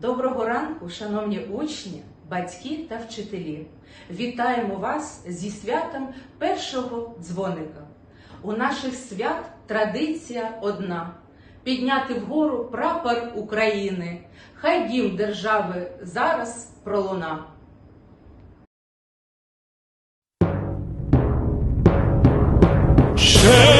Доброго ранку, шановні учні, батьки та вчителі. Вітаємо вас зі святом першого дзвоника. У наших свят традиція одна підняти вгору прапор України. Хай дім держави зараз пролуна. Ще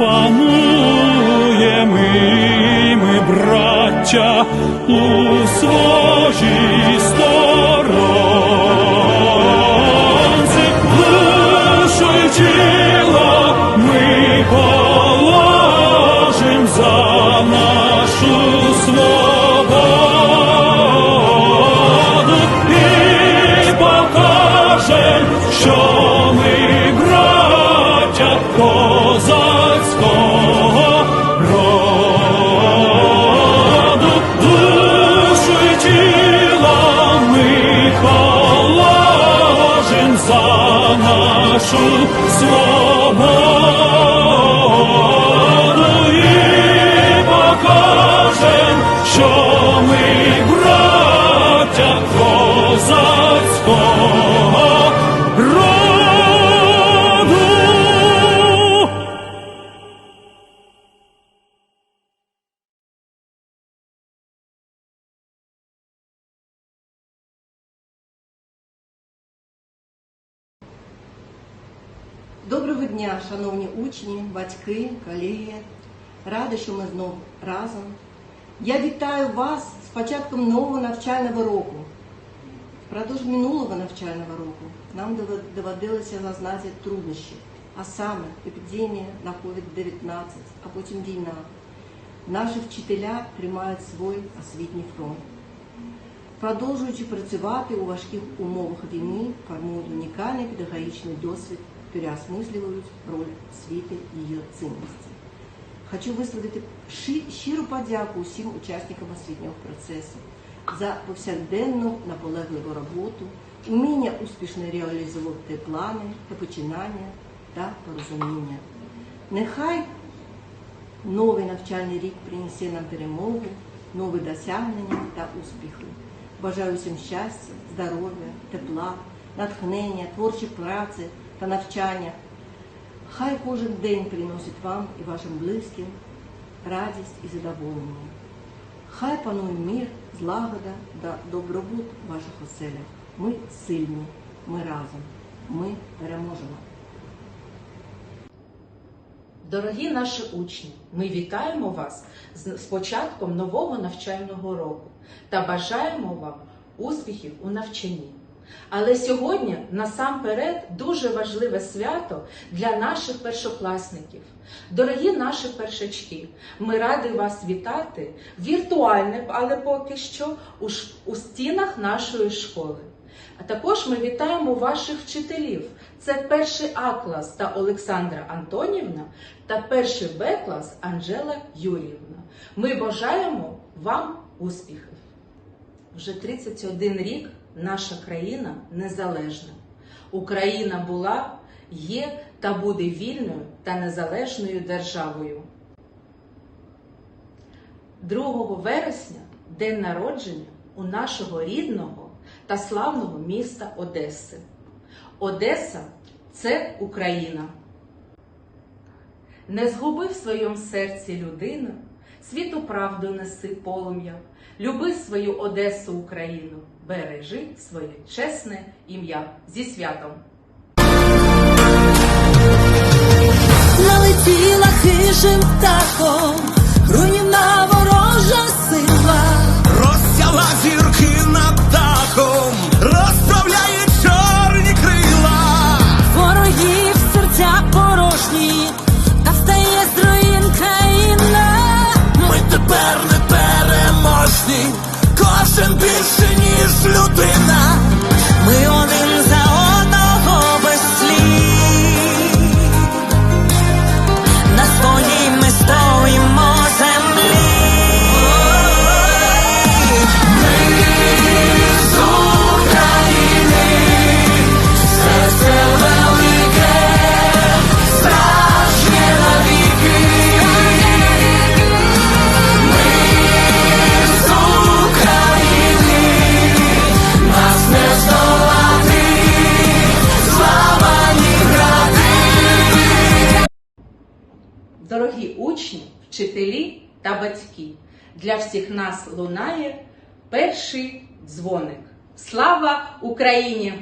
запануємо ми, ми, браття, у своїй сторонці, душу тіло ми положим за нашу нашу свободу Доброго дня, шановні учні, батьки, колеги. Рада, що ми знову разом. Я вітаю вас з початком нового навчального року. Впродовж минулого навчального року нам дово- доводилося зазнати труднощі, а саме епідемія на COVID-19, а потім війна. Наші вчителя тримають свій освітній фронт. Продовжуючи працювати у важких умовах війни, формують унікальний педагогічний досвід, переосмислюють роль освіти і її цінності. Хочу висловити щиру подяку усім учасникам освітнього процесу за повсякденну наполегливу роботу, уміння успішно реалізовувати плани починання та порозуміння. Нехай Новий навчальний рік принесе нам перемогу, нові досягнення та успіхи. Бажаю всім щастя, здоров'я, тепла, натхнення, творчої праці та навчання. Хай кожен день приносить вам і вашим близьким радість і задоволення. Хай панує мир, злагода та добробут в ваших оселях. Ми сильні, ми разом, ми переможемо. Дорогі наші учні, ми вітаємо вас з початком нового навчального року та бажаємо вам успіхів у навчанні. Але сьогодні насамперед дуже важливе свято для наших першокласників. Дорогі наші першачки, ми раді вас вітати віртуальне, але поки що у, стінах нашої школи. А також ми вітаємо ваших вчителів. Це перший А клас та Олександра Антонівна та перший Б клас Анжела Юріївна. Ми бажаємо вам успіхів. Вже 31 рік наша країна незалежна. Україна була, є та буде вільною та незалежною державою. 2 вересня день народження у нашого рідного та славного міста Одеси. Одеса це Україна. Не згуби в своєму серці людину, світу правду неси полум'я, люби свою Одесу Україну, бережи своє чесне ім'я зі святом. Налетіла хижим птахом, руйнівна ворожа сила. Розсяла зірки кожен більше, ніж людина. Ми вчителі та батьки. Для всіх нас лунає перший дзвоник. Слава Україні!